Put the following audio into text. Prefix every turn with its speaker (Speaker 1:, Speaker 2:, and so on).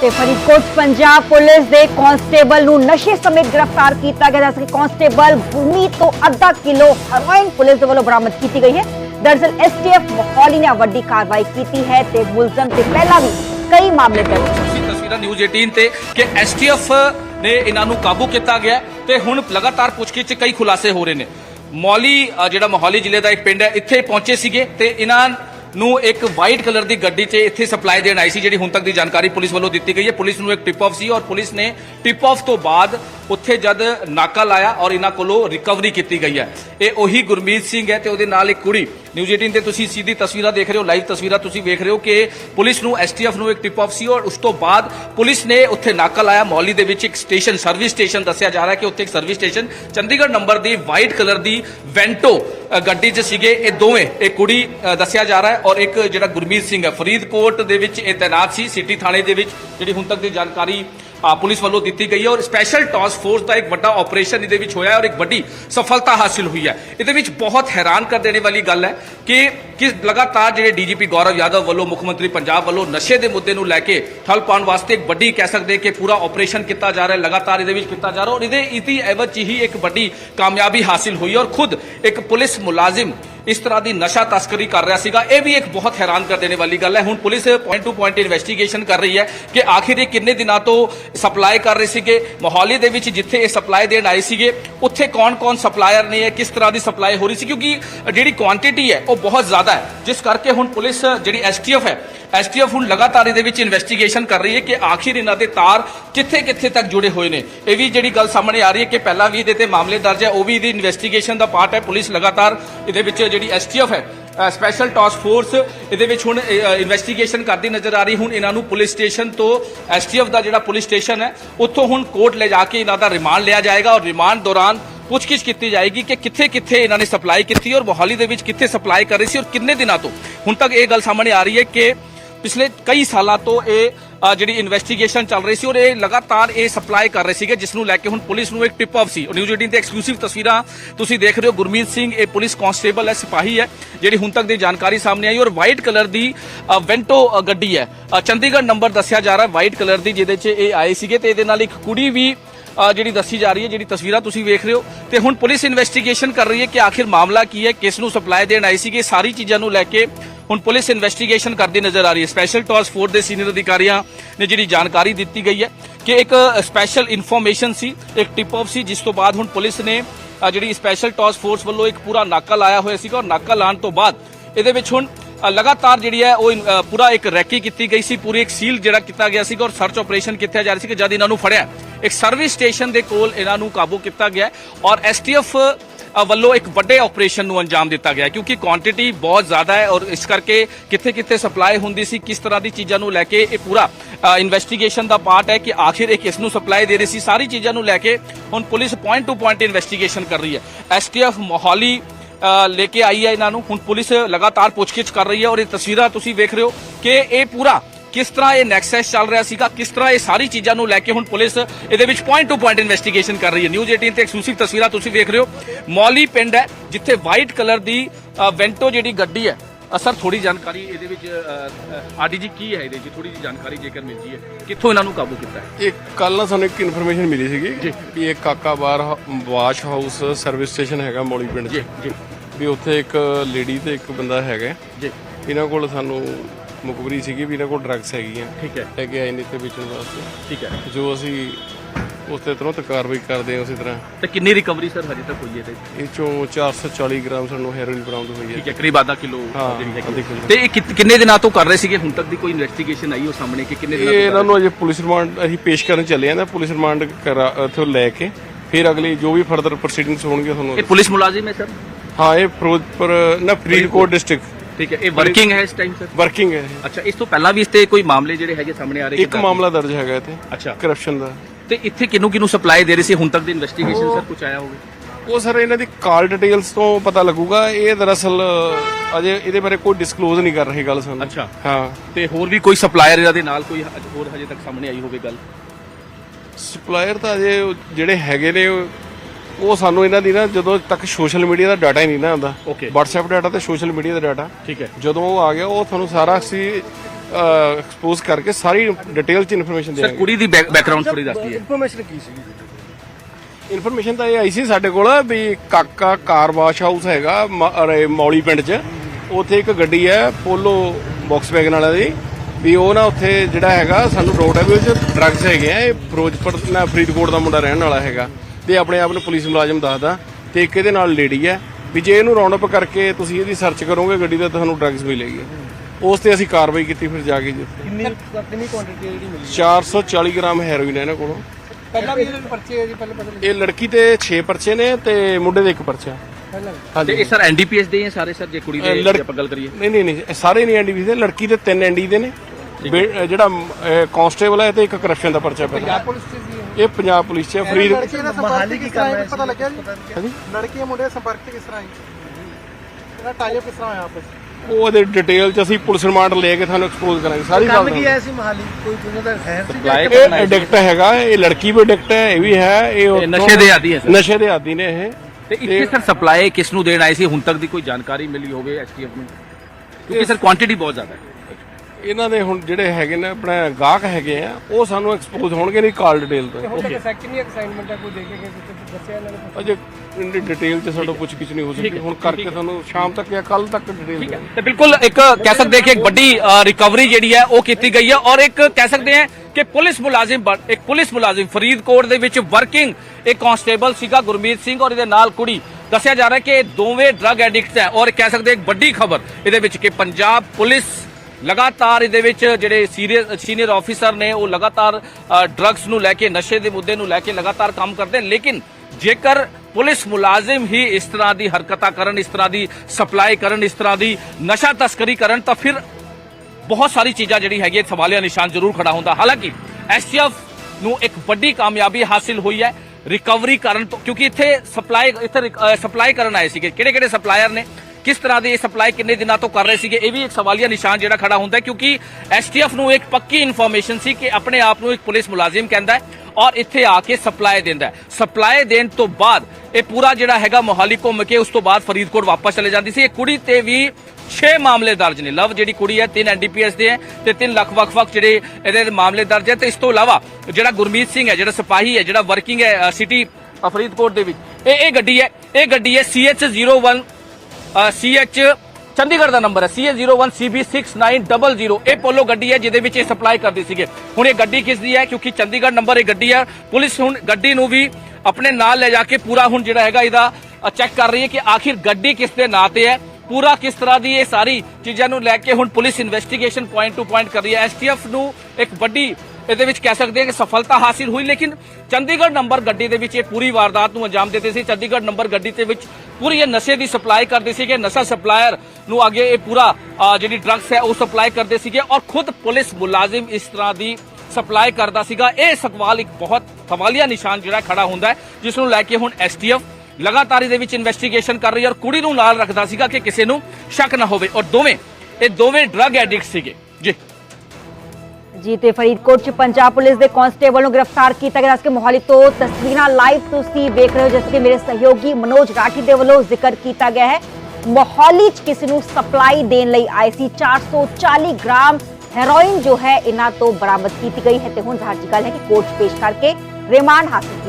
Speaker 1: ਤੇ ਫਰੀਦਕੋਟ ਪੰਜਾਬ ਪੁਲਿਸ ਦੇ ਕਾਂਸਟੇਬਲ ਨੂੰ ਨਸ਼ੇ ਸਮੇਤ ਗ੍ਰਿਫਤਾਰ ਕੀਤਾ ਗਿਆ। ਜਿਸ ਕਾਂਸਟੇਬਲ ਭੂਮੀ ਤੋਂ ਅੱਧਾ ਕਿਲੋ ਹੈਰੋਇਨ ਪੁਲਿਸ ਦੇ ਵੱਲੋਂ ਬਰਾਮਦ ਕੀਤੀ ਗਈ ਹੈ। ਦਰਅਸਲ ਐਸਟੀਐਫ ਮੋਹਾਲੀ ਨੇ ਵੱਡੀ ਕਾਰਵਾਈ ਕੀਤੀ ਹੈ ਤੇ ਮੁਲਜ਼ਮ ਤੇ ਪਹਿਲਾਂ ਵੀ ਕਈ ਮਾਮਲੇ ਦਰਜ
Speaker 2: ਤੁਸੀਂ ਤਸਵੀਰਾਂ ਨਿਊਜ਼ 18 ਤੇ ਕਿ ਐਸਟੀਐਫ ਨੇ ਇਹਨਾਂ ਨੂੰ ਕਾਬੂ ਕੀਤਾ ਗਿਆ ਤੇ ਹੁਣ ਲਗਾਤਾਰ ਪੁੱਛਗਿੱਛ ਕਈ ਖੁਲਾਸੇ ਹੋ ਰਹੇ ਨੇ। ਮੌਲੀ ਜਿਹੜਾ ਮੋਹਾਲੀ ਜ਼ਿਲ੍ਹੇ ਦਾ ਇੱਕ ਪਿੰਡ ਹੈ, ਇੱਥੇ ਪਹੁੰਚੇ ਸੀਗੇ ਤੇ ਇਹਨਾਂ ਨੂੰ ਇੱਕ ਵਾਈਟ ਕਲਰ ਦੀ ਗੱਡੀ 'ਚ ਇੱਥੇ ਸਪਲਾਈ ਦੇਣ ਆਈ ਸੀ, ਜਿਹੜੀ ਹੁਣ ਤੱਕ ਦੀ ਜਾਣਕਾਰੀ ਪੁਲਿਸ ਵੱਲੋਂ ਦਿੱਤੀ ਗਈ ਹੈ। ਪੁਲਿਸ ਨੂੰ ਇੱਕ ਟਿਪ ਆਫ ਸੀ ਔਰ ਪੁਲਿਸ ਨੇ ਟਿਪ ਆਫ ਤੋਂ ਬਾਅਦ ਉੱਥੇ ਜਦ ਨਾਕਾ ਲਾਇਆ ਔਰ ਇਹਨਾਂ ਕੋਲੋਂ ਰਿਕਵਰੀ ਕੀਤੀ ਗਈ ਹੈ। ਇਹ ਉਹੀ ਗੁਰਮੀਤ ਸਿੰਘ ਹੈ ਤੇ ਉਹਦੇ ਨਾਲ ਇੱਕ ਕੁੜੀ। ਨਿਊਜ਼ 18 ਤੇ ਤੁਸੀਂ ਸਿੱਧੀ ਤਸਵੀਰਾਂ ਦੇਖ ਰਹੇ ਹੋ ਲਾਈਵ ਤਸਵੀਰਾਂ ਤੁਸੀਂ ਵੇਖ ਰਹੇ ਹੋ ਕਿ ਪੁਲਿਸ ਨੂੰ ਐਸਟੀਐਫ ਨੂੰ ਇੱਕ ਟਿਪ ਆਫ ਸੀ ਔਰ ਉਸ ਤੋਂ ਬਾਅਦ ਪੁਲਿਸ ਨੇ ਉੱਥੇ ਨਾਕਾ ਲਾਇਆ। ਮੌਲੀ ਦੇ ਵਿੱਚ ਇੱਕ ਸਟੇਸ਼ਨ ਸਰਵਿਸ ਸਟੇਸ਼ਨ ਦੱਸਿਆ ਜਾ ਰਿਹਾ ਕਿ ਉੱਥੇ ਇੱਕ ਸਰਵਿਸ ਸਟੇਸ਼ਨ ਚੰਡੀਗੜ੍ਹ ਨੰਬਰ ਦੀ ਵਾਈਟ ਕਲਰ ਦੀ ਵੈਂਟੋ ਗੱਡੀ 'ਚ ਸੀਗੇ। ਇਹ ਦੋਵੇਂ, ਇਹ ਕੁੜੀ ਦੱਸਿਆ ਜਾ ਰਿਹਾ ਹੈ ਔਰ ਇੱਕ ਜਿਹੜਾ ਗੁਰਮੀਤ ਸਿੰਘ ਹੈ, ਫਰੀਦਕੋਟ ਦੇ ਵਿੱਚ ਇਹ ਤੈਨਾਤ ਸੀ। ਸਿਟੀ ਥਾਣੇ ਦੇ ਵਿੱਚ, ਜਿਹੜੀ ਹੁਣ ਤੱਕ ਦੀ ਜਾਣਕਾਰੀ ਪੁਲਿਸ ਵੱਲੋਂ ਦਿੱਤੀ ਗਈ ਹੈ ਔਰ ਸਪੈਸ਼ਲ ਟਾਸਕ ਫੋਰਸ ਦਾ ਇੱਕ ਵੱਡਾ ਆਪਰੇਸ਼ਨ ਇਹਦੇ ਵਿੱਚ ਹੋਇਆ ਔਰ ਇੱਕ ਵੱਡੀ ਸਫਲਤਾ ਹਾਸਿਲ ਹੋਈ ਹੈ। ਇਹਦੇ ਵਿੱਚ ਬਹੁਤ ਹੈਰਾਨ ਕਰ ਦੇਣੇ ਵਾਲੀ ਗੱਲ ਹੈ ਕਿ ਕਿ ਲਗਾਤਾਰ ਜਿਹੜੇ ਡੀਜੀਪੀ ਗੌਰਵ ਯਾਦਵ ਵੱਲੋਂ, ਮੁੱਖ ਮੰਤਰੀ ਪੰਜਾਬ ਵੱਲੋਂ ਨਸ਼ੇ ਦੇ ਮੁੱਦੇ ਨੂੰ ਲੈ ਕੇ ਠੱਲ ਪਾਉਣ ਵਾਸਤੇ ਇੱਕ ਵੱਡੀ ਕਹਿ ਸਕਦੇ ਕਿ ਪੂਰਾ ਆਪਰੇਸ਼ਨ ਕੀਤਾ ਜਾ ਰਿਹਾ ਹੈ, ਲਗਾਤਾਰ ਇਹਦੇ ਵਿੱਚ ਕੀਤਾ ਜਾ ਰਿਹਾ ਔਰ ਇਹਦੇ ਇਤੀ ਐਵਜ 'ਚ ਹੀ ਇੱਕ ਵੱਡੀ ਕਾਮਯਾਬੀ ਹਾਸਿਲ ਹੋਈ ਔਰ ਖੁਦ ਇੱਕ ਪੁਲਿਸ ਮੁਲਾਜ਼ਮ ਇਸ ਤਰ੍ਹਾਂ ਦੀ ਨਸ਼ਾ ਤਸਕਰੀ ਕਰ ਰਿਹਾ ਸੀਗਾ। ਇਹ ਵੀ ਇੱਕ ਬਹੁਤ ਹੈਰਾਨ ਕਰ ਦੇਣੇ ਵਾਲੀ ਗੱਲ ਹੈ। ਹੁਣ police point to point investigation ਕਰ ਰਹੀ ਹੈ ਕਿ ਆਖਿਰ ਇਹ ਕਿੰਨੇ ਦਿਨਾਂ ਤੋਂ ਸਪਲਾਈ ਕਰ ਰਹੇ ਸੀਗੇ? ਮੋਹਾਲੀ ਦੇ ਵਿੱਚ ਜਿੱਥੇ ਇਹ ਸਪਲਾਈ ਦੇਣ ਆਏ ਸੀਗੇ, ਉੱਥੇ ਕੌਣ-ਕੌਣ ਸਪਲਾਇਰ ਨੇ ਕਿਸ ਤਰ੍ਹਾਂ ਦੀ ਸਪਲਾਈ ਹੋ ਰਹੀ ਸੀ? ਕਿਉਂਕਿ ਜਿਹੜੀ ਕੁਆਂਟੀਟੀ ਹੈ, ਉਹ ਬਹੁਤ ਜ਼ਿਆਦਾ ਹੈ। ਜਿਸ ਕਰਕੇ ਹੁਣ ਪੁਲਿਸ ਜਿਹੜੀ ਐਸਟੀਐਫ ਹੈ ਐਸਟੀਐਫ ਹੁਣ ਲਗਾਤਾਰ ਇਹਦੇ ਵਿੱਚ ਇਨਵੈਸਟੀਗੇਸ਼ਨ ਕਰ ਰਹੀ ਹੈ ਕਿ ਆਖਿਰ ਇਹਨਾਂ ਦੇ ਤਾਰ ਕਿੱਥੇ-ਕਿੱਥੇ ਤੱਕ ਜੁੜੇ ਹੋਏ ਨੇ। ਇਹ ਵੀ ਜਿਹੜੀ ਗੱਲ ਸਾਹਮਣੇ ਆ ਰਹੀ ਹੈ ਕਿ ਪਹਿਲਾਂ ਵੀ ਇਹਦੇ ਤੇ ਮਾਮਲੇ ਦਰਜ ਹੈ, ਉਹ ਵੀ ਇਹਦੀ ਇਨਵੈਸਟੀਗੇਸ਼ਨ ਦਾ ਪਾਰਟ ਹੈ। ਪੁਲਿਸ ਲਗਾਤਾਰ ਇਹਦੇ ਵਿੱਚ ਜਿਹੜੀ ਐਸਟੀਐਫ ਹੈ ਸਪੈਸ਼ਲ ਟਾਸਕ ਫੋਰਸ ਇਹਦੇ ਵਿੱਚ ਹੁਣ ਇਨਵੈਸਟੀਗੇਸ਼ਨ ਕਰਦੀ ਨਜ਼ਰ ਆ ਰਹੀ। ਹੁਣ ਇਹਨਾਂ ਨੂੰ ਪੁਲਿਸ ਸਟੇਸ਼ਨ ਤੋਂ ਐਸਟੀਐਫ ਦਾ ਜਿਹੜਾ ਪੁਲਿਸ ਸਟੇਸ਼ਨ ਹੈ, ਉੱਥੋਂ ਹੁਣ ਕੋਰਟ ਲੈ ਜਾ ਕੇ ਇਹਨਾਂ ਦਾ ਰਿਮਾਂਡ ਲਿਆ ਜਾਏਗਾ ਔਰ ਰਿਮਾਂਡ ਦੌਰਾਨ ਪੁੱਛਗਿੱਛ ਕੀਤੀ ਜਾਏਗੀ ਕਿ ਕਿੱਥੇ ਕਿੱਥੇ ਇਹਨਾਂ ਨੇ ਸਪਲਾਈ ਕੀਤੀ ਔਰ ਮੋਹਾਲੀ ਦੇ ਵਿੱਚ ਕਿੱਥੇ ਸਪਲਾਈ ਕਰ ਰਹੀ ਸੀ ਔਰ ਕਿੰਨੇ ਦਿਨਾਂ ਤੋਂ। ਹੁਣ ਤੱਕ ਇਹ ਗੱਲ ਸਾਹਮਣੇ ਆ ਰਹੀ ਹੈ ਕਿ ਪਿਛਲੇ ਕਈ ਸਾਲਾਂ ਤੋਂ ਇਹ ਜਿਹੜੀ ਇਨਵੈਸਟੀਗੇਸ਼ਨ ਚੱਲ ਰਹੀ ਸੀ ਔਰ ਇਹ ਲਗਾਤਾਰ ਇਹ ਸਪਲਾਈ ਕਰ ਰਹੇ ਸੀਗੇ ਜਿਸ ਨੂੰ ਲੈ ਕੇ ਹੁਣ ਪੁਲਿਸ ਨੂੰ ਇੱਕ ਟਿਪ ਆਫ ਸੀ ਨਿਊਜ਼ 18 ਤੇ ਐਕਸਕਲੂਸਿਵ ਤਸਵੀਰਾਂ ਤੁਸੀਂ ਦੇਖ ਰਹੇ ਹੋ। ਗੁਰਮੀਤ ਸਿੰਘ, ਇਹ ਪੁਲਿਸ ਕਾਂਸਟੇਬਲ ਹੈ, ਸਿਪਾਹੀ ਹੈ, ਜਿਹੜੀ ਹੁਣ ਤੱਕ ਦੀ ਜਾਣਕਾਰੀ ਸਾਹਮਣੇ ਆਈ। ਔਰ ਵਾਈਟ ਕਲਰ ਦੀ ਵੈਂਟੋ ਗੱਡੀ ਹੈ। ਚੰਡੀਗੜ੍ਹ ਨੰਬਰ ਦੱਸਿਆ ਜਾ ਰਿਹਾ ਵਾਈਟ ਕਲਰ ਦੀ, ਜਿਹਦੇ 'ਚ ਇਹ ਆਏ ਸੀਗੇ ਤੇ ਇਹਦੇ ਨਾਲ ਇੱਕ ਕੁੜੀ ਵੀ ਜਿਹੜੀ ਦੱਸੀ ਜਾ ਰਹੀ ਹੈ, ਜਿਹੜੀ ਤਸਵੀਰਾਂ ਤੁਸੀਂ ਵੇਖ ਰਹੇ ਹੋ। ਤੇ ਹੁਣ ਪੁਲਿਸ ਇਨਵੈਸਟੀਗੇਸ਼ਨ ਕਰ ਰਹੀ ਹੈ ਕਿ ਆਖਿਰ ਮਾਮਲਾ ਕੀ ਹੈ, ਕਿਸ ਨੂੰ ਸਪਲਾਈ ਦੇਣ ਆਈ ਸੀਗੀ ਸਾਰੀ ਚੀਜ਼ਾਂ ਨੂੰ ਲੈ ਕੇ ਹੁਣ ਪੁਲਿਸ ਇਨਵੈਸਟੀਗੇਸ਼ਨ ਕਰਦੀ ਨਜ਼ਰ ਆ ਰਹੀ ਹੈ। ਸਪੈਸ਼ਲ ਟਾਸਕ ਫੋਰਸ ਦੇ ਸੀਨੀਅਰ ਅਧਿਕਾਰੀਆਂ ਨੇ ਜਿਹੜੀ ਜਾਣਕਾਰੀ ਦਿੱਤੀ ਗਈ ਹੈ ਕਿ ਇੱਕ ਸਪੈਸ਼ਲ ਇਨਫੋਰਮੇਸ਼ਨ ਸੀ ਇੱਕ ਟਿਪ ਆਫ ਸੀ ਜਿਸ ਤੋਂ ਬਾਅਦ ਹੁਣ ਪੁਲਿਸ ਨੇ ਜਿਹੜੀ ਸਪੈਸ਼ਲ ਟਾਸਕ ਫੋਰਸ ਵੱਲੋਂ ਇੱਕ ਪੂਰਾ ਨਾਕਾ ਲਾਇਆ ਹੋਇਆ ਸੀਗਾ ਔਰ ਨਾਕਾ ਲਾਉਣ ਤੋਂ ਬਾਅਦ ਇਹਦੇ ਵਿੱਚ ਹੁਣ ਲਗਾਤਾਰ ਜਿਹੜੀ ਹੈ ਉਹ ਪੂਰਾ ਇੱਕ ਰੈਕੀ ਕੀਤੀ ਗਈ ਸੀ ਪੂਰੀ ਇੱਕ ਸੀਲ ਜਿਹੜਾ ਕੀਤਾ ਗਿਆ ਸੀਗਾ ਔਰ ਸਰਚ ਆਪਰੇਸ਼ਨ ਕੀਤਾ ਜਾ ਰਿਹਾ ਸੀ ਕਿ ਜਦ ਇਹਨਾਂ ਨੂੰ ਫੜਿਆ। ਇੱਕ ਸਰਵਿਸ ਸਟੇਸ਼ਨ ਦੇ ਕੋਲ ਇਹਨਾਂ ਨੂੰ ਕਾਬੂ ਕੀਤਾ ਗਿਆ ਹੈ ਔਰ ਐਸਟੀਐਫ ਅ, ਵੱਲੋਂ ਇੱਕ ਵੱਡੇ ਆਪਰੇਸ਼ਨ ਨੂੰ ਅੰਜਾਮ ਦਿੱਤਾ ਗਿਆ ਕਿਉਂਕਿ ਕੁਆਂਟੀਟੀ ਬਹੁਤ ਜ਼ਿਆਦਾ ਹੈ ਔਰ ਇਸ ਕਰਕੇ ਕਿੱਥੇ-ਕਿੱਥੇ ਸਪਲਾਈ ਹੁੰਦੀ ਸੀ, ਕਿਸ ਤਰ੍ਹਾਂ ਦੀ ਚੀਜ਼ਾਂ ਨੂੰ ਲੈ ਕੇ ਇਹ ਪੂਰਾ ਇਨਵੈਸਟੀਗੇਸ਼ਨ ਦਾ ਪਾਰਟ ਹੈ ਕਿ ਆਖਿਰ ਇਹ ਕਿਸ ਨੂੰ ਸਪਲਾਈ ਦੇ ਰਹੀ ਸੀ, ਸਾਰੀ ਚੀਜ਼ਾਂ ਨੂੰ ਲੈ ਕੇ ਹੁਣ police point to point investigation ਕਰ ਰਹੀ ਹੈ। ਐਸਟੀਐਫ ਮੋਹਾਲੀ ਲੈ ਕੇ ਆਈ ਹੈ ਇਹਨਾਂ ਨੂੰ, ਹੁਣ ਪੁਲਿਸ ਲਗਾਤਾਰ ਪੁੱਛਗਿੱਛ ਕਰ ਰਹੀ ਹੈ ਔਰ ਇਹ ਤਸਵੀਰਾਂ ਤੁਸੀਂ ਵੇਖ ਰਹੇ ਹੋ ਕਿ ਇਹ ਪੂਰਾ ਕਿਸ ਤਰ੍ਹਾਂ ਇਹ ਨੈਕਸਸ ਚੱਲ ਰਿਹਾ ਸੀਗਾ ਕਿਸ ਤਰ੍ਹਾਂ ਇਹ ਸਾਰੀ ਚੀਜ਼ਾਂ ਨੂੰ ਲੈ ਕੇ ਹੁਣ ਪੁਲਿਸ ਇਹਦੇ ਵਿੱਚ ਪੁਆਇੰਟ ਟੂ ਪੁਆਇੰਟ ਇਨਵੈਸਟੀਗੇਸ਼ਨ ਕਰ ਰਹੀ ਹੈ। ਨਿਊਜ਼ 18 ਤੇ ਐਕਸਕਲੂਸਿਵ ਤਸਵੀਰਾਂ ਤੁਸੀਂ ਵੇਖ ਰਹੇ ਹੋ। ਮੌਲੀ ਪਿੰਡ ਹੈ ਜਿੱਥੇ ਵਾਈਟ ਕਲਰ ਦੀ ਵੈਂਟੋ ਜਿਹੜੀ ਗੱਡੀ ਹੈ ਅ, ਸਰ ਥੋੜੀ ਜਾਣਕਾਰੀ ਇਹਦੇ ਵਿੱਚ ਆਡੀ ਜੀ ਕੀ ਹੈ ਇਹਦੇ ਵਿੱਚ? ਥੋੜੀ ਜੀ ਜਾਣਕਾਰੀ ਜੇਕਰ ਮਿਲ ਜੀ ਹੈ ਕਿੱਥੋਂ ਇਹਨਾਂ ਨੂੰ ਕਾਬੂ ਕੀਤਾ ਹੈ?
Speaker 3: ਇਹ ਕੱਲ ਨਾ ਸਾਨੂੰ ਇੱਕ ਇਨਫੋਰਮੇਸ਼ਨ ਮਿਲੀ ਸੀਗੀ ਵੀ ਇਹ ਕਾਕਾ ਬਾਰ ਵਾਸ਼ ਹਾਊਸ ਸਰਵਿਸ ਸਟੇਸ਼ਨ ਹੈਗਾ ਮੌਲੀ ਪਿੰਡ 'ਚ।
Speaker 2: ਜੀ
Speaker 3: ਵੀ ਉੱਥੇ ਇੱਕ ਲੇਡੀ ਤੇ ਇੱਕ ਬੰਦਾ ਹੈਗਾ।
Speaker 2: ਜੀ।
Speaker 3: ਇਹਨਾਂ ਕੋਲ ਸਾਨੂੰ ਮੁਖਬਰੀ ਸੀਗੀ ਵੀ ਇਹਨਾਂ ਕੋਲ ਡਰੱਗਸ ਹੈਗੀਆਂ
Speaker 2: ਠੀਕ ਹੈ।
Speaker 3: ਲੈ ਕੇ ਆਏ ਨੇ ਇੱਥੇ ਵੇਚਣ ਵਾਸਤੇ
Speaker 2: ਠੀਕ ਹੈ।
Speaker 3: ਜੋ ਅਸੀਂ ਉਸ ਤੇ ਤੁਰੰਤ ਕਾਰਵਾਈ ਕਰਦੇ ਹਾਂ ਉਸੇ ਤਰ੍ਹਾਂ।
Speaker 2: ਤੇ ਕਿੰਨੀ ਰਿਕਵਰੀ ਸਰ ਹਜੇ ਤੱਕ ਹੋਈ ਹੈ ਤੇ
Speaker 3: ਇਹ ਚੋਂ 440 ਗ੍ਰਾਮ ਸਾਨੂੰ ਹੈਰੋਇਨ ਬਰਾਮਦ ਹੋਈ ਹੈ।
Speaker 2: ਠੀਕ ਹੈ ਕਰੀਬ ਆਧਾ ਕਿਲੋ
Speaker 3: ਹਾਂ,
Speaker 2: ਜਿਹੜੀ ਹੈਗੀ। ਤੇ ਇਹ ਕਿਤ- ਕਿੰਨੇ ਦਿਨਾਂ ਤੋਂ ਕਰ ਰਹੇ ਸੀਗੇ? ਹੁਣ ਤੱਕ ਦੀ ਕੋਈ ਇਨਵੈਸਟੀਗੇਸ਼ਨ ਆਈ ਉਹ ਸਾਹਮਣੇ ਕਿ ਕਿੰਨੇ ਦਿਨਾਂ
Speaker 3: ਇਹ
Speaker 2: ਤੋਂ
Speaker 3: ਇਹਨਾਂ ਨੂੰ ਅਜੇ ਪੁਲਿਸ ਰਿਮਾਂਡ ਅਸੀਂ ਪੇਸ਼ ਕਰਨ ਚੱਲੇ ਆਂ ਨਾ ਪੁਲਿਸ ਰਿਮਾਂਡ ਕਰਾ ਇੱਥੋਂ ਲੈ ਕੇ ਫਿਰ ਅਗਲੀ ਜੋ ਵੀ ਫਰਦਰ ਪ੍ਰੋਸੀਡਿੰਗਸ ਹੋਣਗੇ ਤੁਹਾਨੂੰ
Speaker 2: ਇਹ ਪੁਲਿਸ ਮੁਲਾਜ਼ਮ ਹੈ ਸਰ?
Speaker 3: ਹਾਂ ਇਹ ਫਿਰੋਜ਼ਪੁਰ ਨਾ ਫਰੀਦਕੋਟ ਡਿਸਟ੍ਰਿਕਟ
Speaker 2: ਠੀਕ ਹੈ ਇਹ ਵਰਕਿੰਗ ਹੈ ਇਸ ਟਾਈਮ ਸਰ
Speaker 3: ਵਰਕਿੰਗ ਹੈ ਇਹ।
Speaker 2: ਅੱਛਾ ਇਸ ਤੋਂ ਪਹਿਲਾਂ ਵੀ ਇਸ ਤੇ ਕੋਈ ਮਾਮਲੇ ਜਿਹੜੇ ਹੈਗੇ ਸਾਹਮਣੇ ਆ ਰਹੇ
Speaker 3: ਇੱਕ ਮਾਮਲਾ ਦਰਜ ਹੈਗਾ ਇੱਥੇ
Speaker 2: ਅੱਛਾ।
Speaker 3: ਕਰਪਸ਼ਨ ਦਾ।
Speaker 2: ਤੇ ਇੱਥੇ ਕਿਨੂੰ ਕਿਨੂੰ ਸਪਲਾਈ ਦੇ ਰਹੇ ਸੀ? ਹੁਣ ਤੱਕ ਦੀ ਇਨਵੈਸਟੀਗੇਸ਼ਨ ਸਰ ਕੁਝ ਆਇਆ ਹੋਵੇ।
Speaker 3: ਉਹ ਸਰ ਇਹਨਾਂ ਦੀ ਕਾਲ ਡਿਟੇਲਸ ਤੋਂ ਪਤਾ ਲੱਗੂਗਾ। ਇਹ ਦਰਅਸਲ ਅਜੇ ਇਹਦੇ ਬਾਰੇ ਕੋਈ ਡਿਸਕਲੋਜ਼ ਨਹੀਂ ਕਰ ਰਹੀ ਗੱਲ ਸਾਨੂੰ।
Speaker 2: ਅੱਛਾ।
Speaker 3: ਹਾਂ।
Speaker 2: ਤੇ ਹੋਰ ਵੀ ਕੋਈ ਸਪਲਾਇਰ ਇਹਦਾ ਦੇ ਨਾਲ ਕੋਈ ਹ- ਹੋਰ ਹਜੇ ਤੱਕ ਸਾਹਮਣੇ ਆਈ ਹੋਵੇ ਗੱਲ?
Speaker 3: ਸਪਲਾਇਰ ਤਾਂ ਅਜੇ ਉਹ ਜਿਹੜੇ ਹੈਗੇ ਨੇ ਉਹ- ਉਹ ਸਾਨੂੰ ਇਹਨਾਂ ਦੀ ਨਾ ਜਦੋਂ ਤੱਕ ਸੋਸ਼ਲ ਮੀਡੀਆ ਦਾ ਡਾਟਾ ਹੀ ਨਹੀਂ ਨਾ ਆਉਂਦਾ
Speaker 2: Okay.
Speaker 3: WhatsApp ਡਾਟਾ ਤੇ ਸੋਸ਼ਲ ਮੀਡੀਆ ਦਾ ਡਾਟਾ
Speaker 2: ਠੀਕ ਹੈ।
Speaker 3: ਜਦੋਂ ਉਹ ਆ ਗਿਆ ਉਹ ਤੁਹਾਨੂੰ ਸਾਰਾ ਅਸੀਂ ਐਕਸਪੋਜ਼ ਕਰਕੇ ਸਾਰੀ ਡਿਟੇਲ ਚ ਇਨਫੋਰਮੇਸ਼ਨ
Speaker 2: ਸਰ
Speaker 3: ਦੇਵਾਂਗੇ
Speaker 2: ਕੁੜੀ ਦੀ ਬੈਕਗ੍ਰਾਉਂਡ ਥੋੜੀ ਦੱਸਦੀ ਹੈ।
Speaker 4: ਇਨਫੋਰਮੇਸ਼ਨ ਕੀ ਸੀ
Speaker 3: ਇਨਫੋਰਮੇਸ਼ਨ ਤਾਂ ਇਹ ਆਈ ਸੀ ਸਾਡੇ ਕੋਲ ਵੀ ਕਾਕਾ ਕਾਰ ਵਾਸ਼ ਹਾਊਸ ਹੈਗਾ ਮ- ਅਰੇ ਮੌਲੀ ਪਿੰਡ 'ਚ। ਉੱਥੇ ਇੱਕ ਗੱਡੀ ਹੈ ਪੋਲੋ ਬਾਕਸ ਵੈਗਨ ਵਾਲਾ ਦੀ। ਵੀ ਉਹ ਨਾ ਉੱਥੇ ਜਿਹੜਾ ਹੈਗਾ ਸਾਨੂੰ ਰੋਡ ਹੈ ਵੀ ਉਹ 'ਚ ਡਰੱਗਸ ਹੈਗੇ ਆ ਇਹ ਫਿਰੋਜ਼ਪੁਰ ਨਾ ਫਰੀਦਕੋਟ ਦਾ ਮੁੰਡਾ ਰਹਿਣ ਵਾਲਾ ਹੈਗਾ। ਤੇ ਆਪਣੇ ਆਪ ਨੂੰ ਪੁਲਿਸ ਮੁਲਾਜ਼ਮ ਦੱਸਦਾ ਤੇ ਇੱਕ ਇਹਦੇ ਨਾਲ ਲੇਡੀ ਹੈ ਵੀ ਜੇ ਇਹਨੂੰ ਰਾਉਂਡ ਅਪ ਕਰਕੇ ਤੁਸੀਂ ਇਹਦੀ ਸਰਚ ਕਰੋਗੇ ਗੱਡੀ ਦਾ ਤੁਹਾਨੂੰ ਡਰੱਗਸ ਮਿਲੇਗੀ। ਉਸ ਤੇ ਅਸੀਂ ਕਾਰਵਾਈ ਕੀਤੀ ਫਿਰ ਜਾ ਕੇ ਜੀ। ਉੱਥੇ।
Speaker 4: ਕਿੰਨੀ ਕਿੰਨੀ ਕੁਆਂਟੀਟੀ ਜਿਹੜੀ ਮਿਲੀ?
Speaker 3: 440 ਗ੍ਰਾਮ ਹੈਰੋਇਨ ਹੈ ਇਹਨਾਂ ਕੋਲੋਂ।
Speaker 4: ਪਹਿਲਾਂ ਵੀ ਇਹਦੇ ਪਰਚੇ ਹੈ ਜੀ ਪਹਿਲਾਂ ਪਤਾ
Speaker 3: ਇਹ ਲੜਕੀ ਤੇ 6 ਪਰਚੇ ਨੇ ਤੇ ਮੁੰਡੇ ਦੇ ਇੱਕ ਪਰਚਾ। ਹਾਂਜੀ।
Speaker 2: ਇਹ ਸਰ ਐਨਡੀਪੀਐਸ ਦੇ ਹੈ ਸਾਰੇ ਸਰ ਜੇ ਕੁੜੀ ਦੇ ਆਪਾਂ ਗੱਲ ਕਰੀਏ?
Speaker 3: ਨਹੀਂ ਨਹੀਂ ਨਹੀਂ ਸਾਰੇ ਨਹੀਂ ਐਨਡੀਪੀ ਦੇ ਲੜਕੀ ਦੇ ਤਿੰਨ ਐਨਡੀ ਦੇ ਨੇ। ਬੇ- ਜਿਹੜਾ ਕਾਂਸਟੇਬਲ ਹੈ ਤੇ ਇੱਕ ਕਰਪਸ਼ਨ ਦਾ ਪਰਚਾ
Speaker 4: ਪੁਲਿਸ ਚ ਵੀ
Speaker 3: ਇਹ ਪੰਜਾਬ ਪੁਲਿਸ ਚ ਹੈ, ਫਰੀਦ
Speaker 4: ਲੜਕੀ ਦਾ ਸੰਪਰਕ ਕਿਸ ਤਰ੍ਹਾਂ ਹੈ? ਪਤਾ ਲੱਗਿਆ ਜੀ?
Speaker 3: ਹਾਂਜੀ।
Speaker 4: ਲੜਕੀ ਮੁੰਡੇ ਦੇ ਸੰਪਰਕ ਚ ਕਿਸ ਤਰ੍ਹਾਂ ਹੈ? ਇਹਦਾ ਟਾਈਪ ਕਿਸ ਤਰ੍ਹਾਂ ਹੋਇਆ ਆਪਸ
Speaker 3: ਉਹ ਉਹਦੇ ਡਿਟੇਲ ਚ ਅਸੀਂ ਪੁਲਿਸ ਰਿਮਾਂਡ ਲੈ ਕੇ ਤੁਹਾਨੂੰ ਐਕਸਪੋਜ਼ ਕਰਾਂਗੇ ਸਾਰੀ ਗੱਲ
Speaker 4: ਕੰਮ ਕੀ ਹੈ ਸੀ ਮਹਾਲੀ? ਕੋਈ ਉਹਨਾਂ ਦਾ ਹੈ ਸੀ
Speaker 2: Supply
Speaker 3: ਇਹ ਐਡਿਕਟ ਹੈਗਾ ਇਹ ਲੜਕੀ ਵੀ ਐਡਿਕਟ ਹੈ ਇਹ ਵੀ ਹੈ ਇਹ
Speaker 2: ਨਸ਼ੇ ਦੇ ਆਦੀ ਹੈ ਸਰ।
Speaker 3: ਨਸ਼ੇ ਦੇ ਆਦੀ ਨੇ ਇਹ।
Speaker 2: ਤੇ ਇੱਥੇ ਸਰ ਸਪਲਾਈ ਕਿਸ ਨੂੰ ਦੇਣ ਆਏ ਸੀ? ਹੁਣ ਤੱਕ ਦੀ ਕੋਈ ਜਾਣਕਾਰੀ ਮਿਲੀ ਹੋਵੇ ਐਸਟੀਐਫ ਨੂੰ? ਕਿਉਂਕਿ ਸਰ ਕੁਆਂਟੀਟੀ ਬਹੁਤ ਜ਼ਿਆਦਾ ਹੈ।
Speaker 3: ਇਹਨਾਂ ਦੇ ਹੁਣ ਜਿਹੜੇ ਹੈਗੇ ਨੇ ਆਪਣੇ ਗਾਹਕ ਹੈਗੇ ਆ ਉਹ ਸਾਨੂੰ ਐਕਸਪੋਜ਼ ਹੋਣਗੇ ਨਹੀਂ ਕਾਲ ਡਿਟੇਲ ਤੋਂ।
Speaker 4: ਹੁਣ ਤੱਕ ਨਹੀਂ ਅਸਾਈਨਮੈਂਟ ਹੈ ਕੋਈ ਦੇ ਕੇ ਗਏ ਤੁਸੀਂ ਦੱਸਿਆ ਇਹਨਾਂ ਨੇ
Speaker 3: ਅਜੇ ਇੰਨੀ ਡਿਟੇਲ ਚ ਸਾਡਾ ਪੁੱਛ ਗਿੱਛ ਨਹੀਂ ਹੋ ਸਕਦੀ ਹੁਣ ਕਰਕੇ ਤੁਹਾਨੂੰ ਸ਼ਾਮ ਤੱਕ ਜਾਂ ਕੱਲ ਤੱਕ ਡਿਟੇਲ
Speaker 2: ਤੇ ਬਿਲਕੁਲ ਇੱਕ ਕਹਿ ਸਕਦੇ ਹਾਂ ਕਿ ਇੱਕ ਵੱਡੀ ਰਿਕਵਰੀ ਜਿਹੜੀ ਹੈ ਉਹ ਕੀਤੀ ਗਈ ਹੈ ਔਰ ਇੱਕ ਕਹਿ ਸਕਦੇ ਹਾਂ ਕਿ ਪੁਲਿਸ ਮੁਲਾਜ਼ਮ ਇੱਕ ਪੁਲਿਸ ਮੁਲਾਜ਼ਮ ਫਰੀਦਕੋਟ ਦੇ ਵਿੱਚ ਵਰਕਿੰਗ ਇੱਕ ਕਾਂਸਟੇਬਲ ਸੀਗਾ ਗੁਰਮੀਤ ਸਿੰਘ ਔਰ ਇਹਦੇ ਨਾਲ ਕੁੜੀ। ਦੱਸਿਆ ਜਾ ਰਿਹਾ ਕਿ ਇਹ ਦੋਵੇਂ ਡਰੱਗ ਐਡਿਕਟਸ ਹੈ ਔਰ ਕਹਿ ਸਕਦੇ ਇੱਕ ਵੱਡੀ ਖਬਰ ਇਹਦੇ ਵਿੱਚ ਕਿ ਪੰਜਾਬ ਪੁਲਿਸ ਲਗਾਤਾਰ ਇਹਦੇ ਵਿੱਚ ਜਿਹੜੇ ਸੀਨੀਅਰ ਸੀਨੀਅਰ ਆਫੀਸਰ ਨੇ ਉਹ ਲਗਾਤਾਰ ਡਰੱਗਸ ਨੂੰ ਲੈ ਕੇ ਨਸ਼ੇ ਦੇ ਮੁੱਦੇ ਨੂੰ ਲੈ ਕੇ ਲਗਾਤਾਰ ਕੰਮ ਕਰਦੇ ਨੇ। ਲੇਕਿਨ ਜੇਕਰ ਪੁਲਿਸ ਮੁਲਾਜ਼ਮ ਹੀ ਇਸ ਤਰ੍ਹਾਂ ਦੀ ਹਰਕਤਾਂ ਕਰਨ ਇਸ ਤਰ੍ਹਾਂ ਦੀ ਸਪਲਾਈ ਕਰਨ ਇਸ ਤਰ੍ਹਾਂ ਦੀ ਨਸ਼ਾ ਤਸਕਰੀ ਕਰਨ ਤਾਂ ਫਿਰ ਬਹੁਤ ਸਾਰੀ ਚੀਜ਼ਾਂ ਜਿਹੜੀ ਹੈਗੀ ਹੈ, ਸਵਾਲੀਆ ਨਿਸ਼ਾਨ ਜ਼ਰੂਰ ਖੜਾ ਹੁੰਦਾ। ਹਾਲਾਂਕਿ ਐਸਟੀਐਫ ਨੂੰ ਇੱਕ ਵੱਡੀ ਕਾਮਯਾਬੀ ਹਾਸਿਲ ਹੋਈ ਹੈ ਰਿਕਵਰੀ ਕਰਨ ਤੋਂ ਕਿਉਂਕਿ ਇੱਥੇ ਸਪਲਾਈ ਇੱਥੇ ਸਪਲਾਈ ਕਰਨ ਆਏ ਸੀਗੇ। ਕਿਹੜੇ ਕਿਹੜੇ ਸਪਲਾਇਰ ਨੇ? ਕਿਸ ਤਰ੍ਹਾਂ ਦੀ ਇਹ ਸਪਲਾਈ ਕਿੰਨੇ ਦਿਨਾਂ ਤੋਂ ਕਰ ਰਹੇ ਸੀਗੇ, ਇਹ ਵੀ ਇੱਕ ਸਵਾਲੀਆ ਨਿਸ਼ਾਨ ਜਿਹੜਾ ਖੜਾ ਹੁੰਦਾ ਹੈ, ਕਿਉਂਕਿ ਐਸਟੀਐਫ ਨੂੰ ਇੱਕ ਪੱਕੀ ਇਨਫੋਰਮੇਸ਼ਨ ਸੀ ਕਿ ਆਪਣੇ ਆਪ ਨੂੰ ਇੱਕ ਪੁਲਿਸ ਮੁਲਾਜ਼ਮ ਕਹਿੰਦਾ ਹੈ ਔਰ ਇੱਥੇ ਆ ਕੇ ਸਪਲਾਈ ਦਿੰਦਾ ਸਪਲਾਈ ਦੇਣ ਤੋਂ ਬਾਅਦ ਇਹ ਪੂਰਾ ਜਿਹੜਾ ਹੈਗਾ ਮੋਹਾਲੀ ਘੁੰਮ ਕੇ ਉਸ ਤੋਂ ਬਾਅਦ ਫਰੀਦਕੋਟ ਵਾਪਸ ਚਲੇ ਜਾਂਦੀ ਸੀ। ਇਹ ਕੁੜੀ ਤੇ ਵੀ 6 ਮਾਮਲੇ ਦਰਜ ਨੇ। ਲਵ ਜਿਹੜੀ ਕੁੜੀ ਹੈ, ਤਿੰਨ ਐਨਡੀਪੀਐਸ ਦੇ ਹੈ ਤੇ ਤਿੰਨ ਲੱਖ ਵੱਖ-ਵੱਖ ਜਿਹੜੇ ਇਹਦੇ ਮਾਮਲੇ ਦਰਜ ਹੈ। ਤੇ ਇਸ ਤੋਂ ਇਲਾਵਾ ਜਿਹੜਾ ਗੁਰਮੀਤ ਸਿੰਘ ਹੈ, ਜਿਹੜਾ ਸਿਪਾਹੀ ਹੈ, ਜਿਹੜਾ ਵਰਕਿੰਗ ਹੈ ਸਿਟੀ ਫਰੀਦਕੋਟ ਦੇ ਵਿੱਚ, ਇਹ ਇਹ ਗੱਡੀ ਹੈ, ਇਹ ਗੱਡੀ ਹੈ CH01 CH ਚੰਡੀਗੜ੍ਹ ਦਾ ਨੰਬਰ ਹੈ। CH01CB6900 ਇਹ ਪੋਲੋ ਗੱਡੀ ਹੈ ਜਿਹਦੇ ਵਿੱਚ ਇਹ ਸਪਲਾਈ ਕਰਦੀ ਸੀਗੇ। ਹੁਣ ਇਹ ਗੱਡੀ ਕਿਸ ਦੀ ਹੈ? ਕਿਉਂਕਿ ਚੰਡੀਗੜ੍ਹ ਨੰਬਰ ਇਹ ਗੱਡੀ ਹੈ। ਪੁਲਿਸ ਹੁਣ ਗੱਡੀ ਨੂੰ ਵੀ ਆਪਣੇ ਨਾਲ ਲੈ ਜਾ ਕੇ ਪੂਰਾ ਹੁਣ ਜਿਹੜਾ ਹੈਗਾ ਇਹਦਾ ਚੈੱਕ ਕਰ ਰਹੀ ਹੈ ਕਿ ਆਖਿਰ ਗੱਡੀ ਕਿਸ ਦੇ ਨਾਂ ਤੇ ਹੈ। ਪੂਰਾ ਕਿਸ ਤਰ੍ਹਾਂ ਦੀ ਇਹ ਸਾਰੀ ਚੀਜ਼ਾਂ ਨੂੰ ਲੈ ਕੇ ਹੁਣ police investigation point to point ਕਰ ਰਹੀ ਹੈ। ਐਸਟੀਐਫ ਨੂੰ ਇੱਕ ਵੱਡੀ ਇਹਦੇ ਵਿੱਚ ਕਹਿ ਸਕਦੇ ਹਾਂ ਕਿ ਸਫਲਤਾ ਹਾਸਿਲ ਹੋਈ। ਲੇਕਿਨ ਚੰਡੀਗੜ੍ਹ ਨੰਬਰ ਗੱਡੀ ਦੇ ਵਿੱਚ ਇਹ ਪੂਰੀ ਵਾਰਦਾਤ ਨੂੰ ਅੰਜਾਮ ਦਿੱਤੇ ਸੀ। ਚੰਡੀਗੜ੍ਹ ਨੰਬਰ ਗੱਡੀ ਦੇ ਵਿੱਚ ਪੂਰੀ ਇਹ ਨਸ਼ੇ ਦੀ ਸਪਲਾਈ ਕਰਦੇ ਸੀਗੇ, ਨਸ਼ਾ ਸਪਲਾਇਰ ਨੂੰ ਅੱਗੇ ਇਹ ਪੂਰਾ ਜਿਹੜੀ ਡਰੱਗਸ ਹੈ ਉਹ ਸਪਲਾਈ ਕਰਦੇ ਸੀਗੇ ਔਰ ਖੁਦ ਪੁਲਿਸ ਮੁਲਾਜ਼ਮ ਇਸ ਤਰ੍ਹਾਂ ਦੀ ਸਪਲਾਈ ਕਰਦਾ ਸੀਗਾ। ਇਹ ਸਵਾਲ ਇੱਕ ਬਹੁਤ ਸਵਾਲੀਆ ਨਿਸ਼ਾਨ ਜਿਹੜਾ ਖੜਾ ਹੁੰਦਾ ਹੈ, ਜਿਸ ਨੂੰ ਲੈ ਕੇ ਹੁਣ ਐਸਟੀਐਫ ਲਗਾਤਾਰ ਇਹਦੇ ਵਿੱਚ ਇਨਵੈਸਟੀਗੇਸ਼ਨ ਕਰ ਰਹੀ ਹੈ ਔਰ ਕੁੜੀ ਨੂੰ ਨਾਲ ਰੱਖਦਾ ਸੀਗਾ ਕਿ ਕਿਸੇ ਨੂੰ ਸ਼ੱਕ ਨਾ ਹੋਵੇ। ਔਰ ਦੋਵੇਂ, ਇਹ ਦੋਵੇਂ ਡਰੱਗ ਐਡਿਕਟ ਸੀਗੇ। ਜੀ
Speaker 1: ਫਰੀਦਕੋਟ ਚ ਪੰਜਾਬ ਪੁਲਿਸ ਦੇ ਕਾਂਸਟੇਬਲ ਨੂੰ ਗ੍ਰਿਫਤਾਰ ਕੀਤਾ ਗਿਆ। ਜਿਸ ਕੇ ਮੋਹਾਲੀ ਤੋਂ ਤਸਵੀਰਾਂ ਲਾਈਵ ਤੁਸੀਂ ਵੇਖ ਰਹੇ ਹੋ, ਜਿਸ ਕੇ ਮੇਰੇ ਸਹਿਯੋਗੀ ਮਨੋਜ ਰਾਠੀ ਦੇ ਵੱਲੋਂ ਜ਼ਿਕਰ ਕੀਤਾ ਗਿਆ ਹੈ। ਮੋਹਾਲੀ ਚ ਕਿਸੇ ਨੂੰ ਸਪਲਾਈ ਦੇਣ ਲਈ ਆਈ ਸੀ 440 ਗ੍ਰਾਮ ਹੈਰੋਇਨ ਜੋ ਹੈ, ਇਹਨਾਂ ਤੋਂ ਬਰਾਮਦ ਕੀਤੀ ਗਈ ਹੈ ਤੇ ਹੁਣ ਜ਼ਾਹਰ ਜੀ ਗੱਲ ਹੈ ਕਿ ਕੋਰਟ 'ਚ ਪੇਸ਼ ਕਰਕੇ ਰਿਮਾਂਡ ਹਾਸਲ